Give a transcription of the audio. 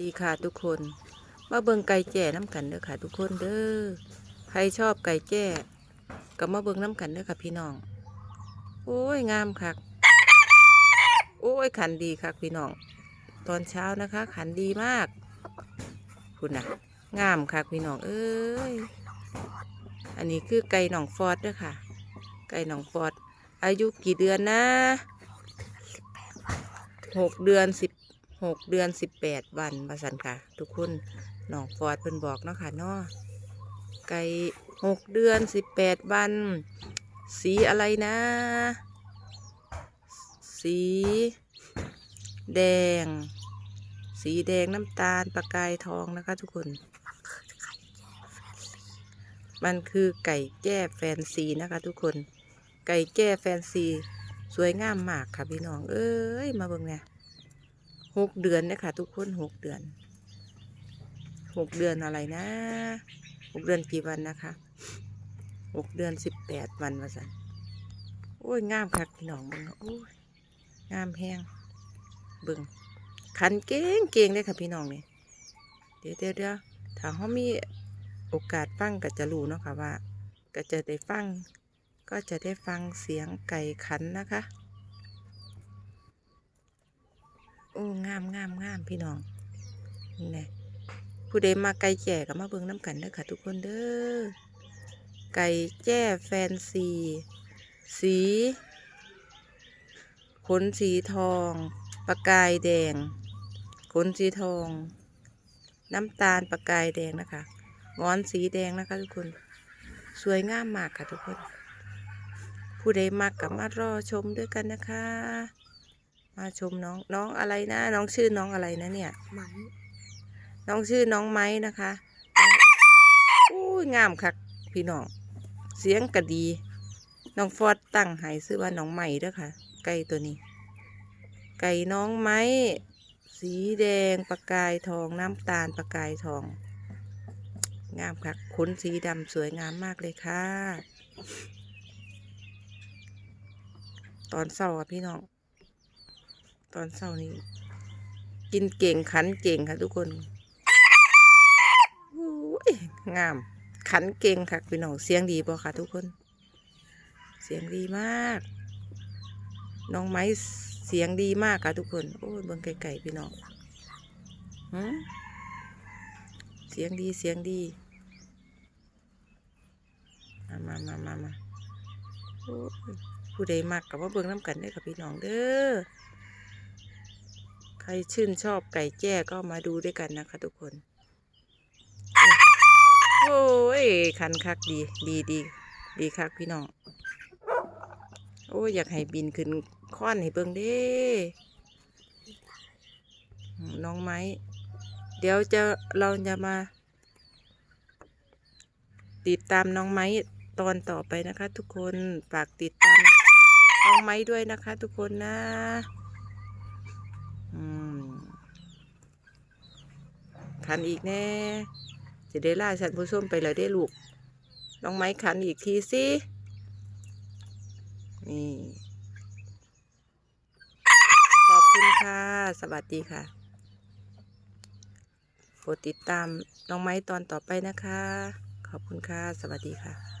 ดีค่ะทุกคน มาเบิ่งไก่แจ้น้ำกันเด้อค่ะ ทุกคนเด้อใครชอบไก่แจ้ก็มาเบิ่งน้ำกันเด้อค่ะพี่น้อง โอ้ยงามคักโอ้ยขันดีคักพี่น้อง ตอนเช้านะคะ ขันดีมากคุณน่ะงามคักพี่น้องเอ้ยอันนี้คือไก่หนองฟอดเด้อค่ะ ไก่หนองฟอด อายุกี่เดือนนะหกเดือนสิบ หกเดือนสิบแปดวันประสันค่ะ ทุกคนหนองฟอดเพิ่นบอกเนาะค่ะเนาะไก่หกเดือนสิบแปดวัน สีอะไรนะ สี แดง สีแดงน้ำตาลประกายทองนะคะ ทุกคนมันคือไก่แจ้แฟนซีนะคะ ทุกคน ไก่แจ้แฟนซี สวยงามมากค่ะพี่น้อง เอ้ย มาเบิ่งเนี่ย หกเดือนนี่ยค่ะทุกคนหกเดือนหกเดือนอะไรนะหกเดือนกี่วันนะคะหกเดือนสิบแปดวันว่าสันโอ้ยงามค่ะพี่น้องเบิ่งโอ้ยงามแห้งเบิ่งขันเก่งเก่งเลยค่ะพี่น้องนี่เดี๋ยวเดี๋ยวเดี๋ยวถ้าเขามีโอกาสฟังก็จะรู้เนาะค่ะว่า ก็จะได้ฟัง ก็จะได้ฟังเสียงไก่ขันนะคะ โอ้งามงามงามพี่น้องนี่ผู้ใดมาไก่แจ่ก็มาเบิ่งน้ำกันเด้อค่ะทุกคนเด้อไก่แจ้แฟนซี สีขนสีทองประกายแดงขนสีทอง น้ำตาลประกายแดงนะคะงอนสีแดงนะคะทุกคน สวยงามมากค่ะทุกคน ผู้ใดมากกับมารอชมด้วยกันนะคะ มาชมน้องน้องอะไรนะ น้องชื่อน้องอะไรนะเนี่ย ไหมน้องชื่อน้องไม้นะคะอู้ยงามคักพี่น้อง เสียงกระดี น้องฟอดตั้งให้ซื้อว่าน้องใหม่เด้อค่ะ ไก่ตัวนี้ ไก่น้องไม้ สีแดงประกายทองน้ำตาลประกายทอง งามคักขนสีดำสวยงามมากเลยค่ะ ตอนเศร้าอะพี่น้อง ตอนเศร้านี้ กินเก่งขันเก่งค่ะทุกคนโอ้ยงาม ขันเก่งค่ะพี่น้องเสียงดีบ่ค่ะ ทุกคน เสียงดีมาก น้องไม้เสียงดีมากค่ะทุกคน โอ้ยเบิ่งไก่ๆพี่น้องหืเสียงดีเสียงดี มามามามามาโอ้ยผู้ใดมักกับว่าเบิ่งน้ำกันได้อค่ะพี่น้องเด้อ รชื่นชอบไก่แจ้ก็มาดูด้วยกันนะคะ ทุกคน โอ้ยคันคักดี ดีดีดีคักพี่น้อง โอ้ยอยากให้บินขึ้นค้อนให้เบิ่งเด้น้องไม้ เดี๋ยวจะเราจะมา ติดตามน้องไม้ตอนต่อไปนะคะ ทุกคนฝากติดตามน้องไม้ด้วยนะคะ ทุกคนนะ ขันอีกแน่ จะได้ล่าฉันผู้ชมไปเลยได้ลูกน้องไม้ขันอีกทีสินี่ขอบคุณค่ะ สวัสดีค่ะโปรดติดตามน้องไม้ตอนต่อไปนะคะ ขอบคุณค่ะ สวัสดีค่ะ